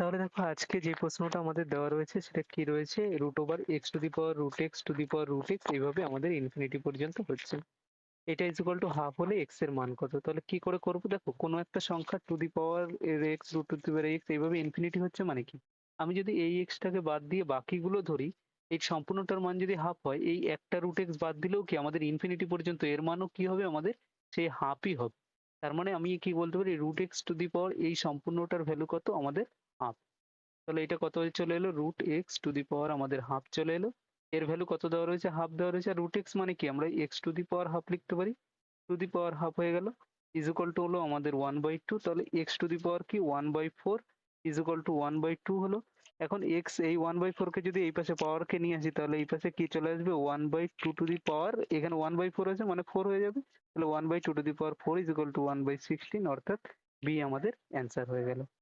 তাহলে দেখো আজকে যে প্রশ্নটা আমাদের দেওয়া রয়েছে সেটা কি রয়েছে? Root over x to the power root x to the power root x এইভাবে আমাদের ইনফিনিটি পর্যন্ত হচ্ছে। এটা ইজ ইকুয়াল টু হাফ হলে এক্সের মান কত? তাহলে কি করে করব? দেখো, কোনো একটা সংখ্যা to the power x root to the power x এইভাবে ইনফিনিটি হচ্ছে মানে কি? আমি যদি এই এক্সটাকে বাদ দিয়ে বাকিগুলো ধরি, এই সম্পূর্ণটার মান যদি হাফ হয়, এই একটা রুট এক্স বাদ দিলেও কি আমাদের ইনফিনিটি পর্যন্ত এর মানও কি হবে আমাদের? সেই হাফই হবে। তার মানে আমি কি বলতে পারি? Root x to the power এই সম্পূর্ণটার ভ্যালু কত? আমাদের হাফ তাহলে এটা কত চলে এলো? Root x to the power আমাদের হাফ চলে এলো। এর ভ্যালু কত দেওয়া রয়েছে? হাফ দেওয়া রয়েছে। রুট এক্স মানে কি? আমরা x to the power half লিখতে পারি। টু দি পাওয়ার হাফ হয়ে গেল। ইজ ইকুয়াল টু হলো আমাদের ওয়ান বাই টু তাহলে এক্স টু দি পাওয়ার কি? One by four is equal to one by two হলো। এখন এক্স এই ওয়ান বাই ফোরকে যদি এই পাশে পাওয়ারকে নিয়ে আসি, তাহলে এই পাশে কি চলে আসবে? One by two to the power এখানে ওয়ান বাই ফোর আছে মানে ফোর হয়ে যাবে। তাহলে one by two to the power four is equal to one by sixteen অর্থাৎ বি আমাদের অ্যান্সার হয়ে গেল।